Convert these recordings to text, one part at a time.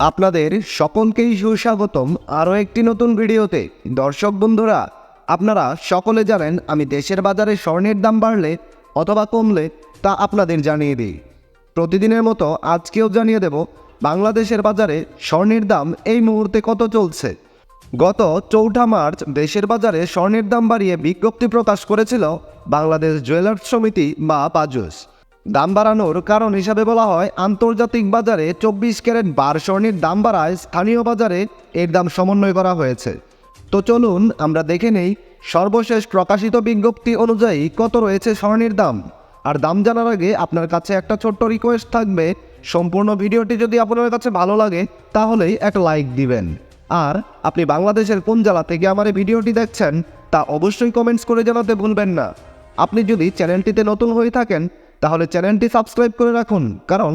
আপনাদের সকলকেই সুস্বাগতম আরও একটি নতুন ভিডিওতে। দর্শক বন্ধুরা, আপনারা সকলে জানেন আমি দেশের বাজারে স্বর্ণের দাম বাড়লে অথবা কমলে তা আপনাদের জানিয়ে দিই। প্রতিদিনের মতো আজকেও জানিয়ে দেব বাংলাদেশের বাজারে স্বর্ণের দাম এই মুহূর্তে কত চলছে। গত চৌঠা মার্চ দেশের বাজারে স্বর্ণের দাম বাড়িয়ে বিজ্ঞপ্তি প্রকাশ করেছিল বাংলাদেশ জুয়েলার্স সমিতি বা বাজুস দাম বাড়ানোর কারণ হিসাবে বলা হয়, আন্তর্জাতিক বাজারে চব্বিশ ক্যারেট বার স্বর্ণের দাম বাড়ায় স্থানীয় বাজারে এর দাম সমন্বয় করা হয়েছে। তো চলুন আমরা দেখে নেই সর্বশেষ প্রকাশিত বিজ্ঞপ্তি অনুযায়ী কত রয়েছে স্বর্ণের দাম। আর দাম জানার আগে আপনার কাছে একটা ছোট্ট রিকোয়েস্ট থাকবে, সম্পূর্ণ ভিডিওটি যদি আপনার কাছে ভালো লাগে, তাহলেই এক লাইক দিবেন। আর আপনি বাংলাদেশের কোন জেলা থেকে আমার এই ভিডিওটি দেখছেন, তা অবশ্যই কমেন্টস করে জানাতে ভুলবেন না। আপনি যদি চ্যানেলটিতে নতুন হয়ে থাকেন তাহলে চ্যানেলটি সাবস্ক্রাইব করে রাখুন, কারণ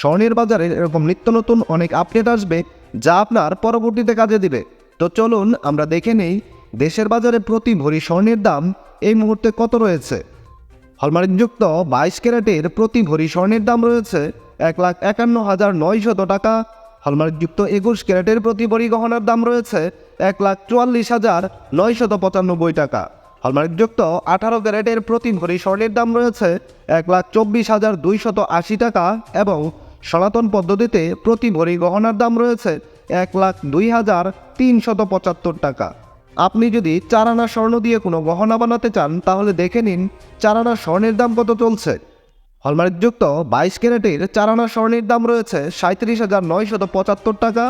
স্বর্ণের বাজারে এরকম নিত্য নতুন অনেক আপডেট আসবে যা আপনার পরবর্তীতে কাজে দিবে। তো চলুন আমরা দেখে নেই দেশের বাজারে প্রতি ভরি স্বর্ণের দাম এই মুহূর্তে কত রয়েছে। হলমার্কযুক্ত বাইশ ক্যারেটের প্রতি ভরি স্বর্ণের দাম রয়েছে এক লাখ একান্ন হাজার নয়শত টাকা। হলমার্কযুক্ত একুশ ক্যারেটের প্রতি ভরি গহনার দাম রয়েছে এক লাখ চুয়াল্লিশ হাজার নয়শত পঁচানব্বই টাকা। হলমার্কযুক্ত আঠারো ক্যারেটের প্রতি ভরি স্বর্ণের দাম রয়েছে এক লাখ চব্বিশ হাজার দুইশত আশি টাকা এবং সনাতন পদ্ধতিতে প্রতি ভরি গহনার দাম রয়েছে এক লাখ দুই হাজার তিনশত পঁচাত্তর টাকা। আপনি যদি চারানা স্বর্ণ দিয়ে কোনো গহনা বানাতে চান, তাহলে দেখে নিন চারানা স্বর্ণের দাম কত চলছে। হলমার্কযুক্ত বাইশ ক্যারেটের চারানা স্বর্ণের দাম রয়েছে সাঁত্রিশ হাজার নয়শত পঁচাত্তর টাকা,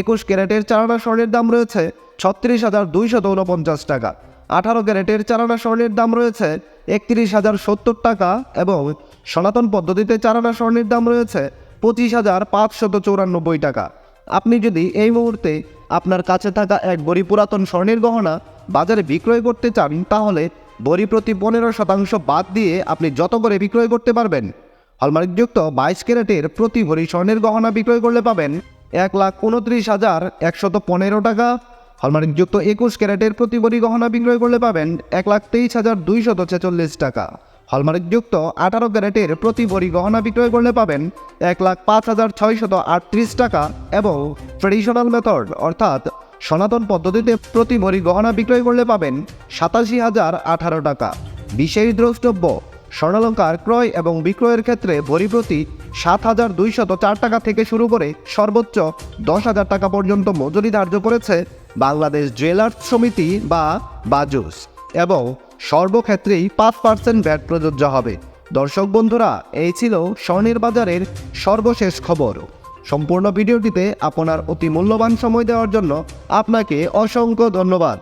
একুশ ক্যারেটের চারানা স্বর্ণের দাম রয়েছে ছত্রিশ হাজার দুইশত উনপঞ্চাশ টাকা। আঠারো ক্যারেটের চারানা স্বর্ণের দাম রয়েছে একত্রিশ হাজার সত্তর টাকা এবং সনাতন পদ্ধতিতে চারানা স্বর্ণের দাম রয়েছে পঁচিশ হাজার পাঁচশত চৌরানব্বই টাকা। আপনি যদি এই মুহূর্তে আপনার কাছে থাকা এক বড়ি পুরাতন স্বর্ণের গহনা বাজারে বিক্রয় করতে চান, তাহলে বড়ি প্রতি পনেরো শতাংশ বাদ দিয়ে আপনি যত করে বিক্রয় করতে পারবেন, হলমার্কযুক্ত বাইশ ক্যারেটের প্রতি ভরি স্বর্ণের গহনা বিক্রয় করলে পাবেন এক লাখ উনত্রিশ হাজার একশত পনেরো টাকা হলমার্কযুক্ত একুশ ক্যারেটের প্রতি ভরি গহনা বিক্রয় করলে পাবেন এক লাখ তেইশ হাজার দুইশত ছেচল্লিশ টাকা। হলমার্কযুক্ত আঠারো ক্যারেটের প্রতি ভরি গহনা বিক্রয় করলে পাবেন এক লাখ পাঁচ হাজার ছয়শত আটত্রিশ টাকা এবং ট্রেডিশনাল মেথড, অর্থাৎ সনাতন পদ্ধতিতে প্রতি ভরি গহনা বিক্রয় করলে পাবেন সাতাশি হাজার আঠারো টাকা। বিশেষ দ্রষ্টব্য, স্বর্ণালঙ্কার ক্রয় এবং বিক্রয়ের ক্ষেত্রে ভরি প্রতি সাত হাজার দুইশত চার টাকা থেকে শুরু করে সর্বোচ্চ দশ হাজার টাকা পর্যন্ত মজুরি ধার্য করেছে বাংলাদেশ জুয়েলার্স সমিতি বা বাজুস এবং সর্বক্ষেত্রেই পাঁচ পার্সেন্ট ব্যাট প্রযোজ্য হবে। দর্শক বন্ধুরা, এই ছিল স্বর্ণের বাজারের সর্বশেষ খবর। সম্পূর্ণ ভিডিওটিতে আপনার অতি মূল্যবান সময় দেওয়ার জন্য আপনাকে অসংখ্য ধন্যবাদ।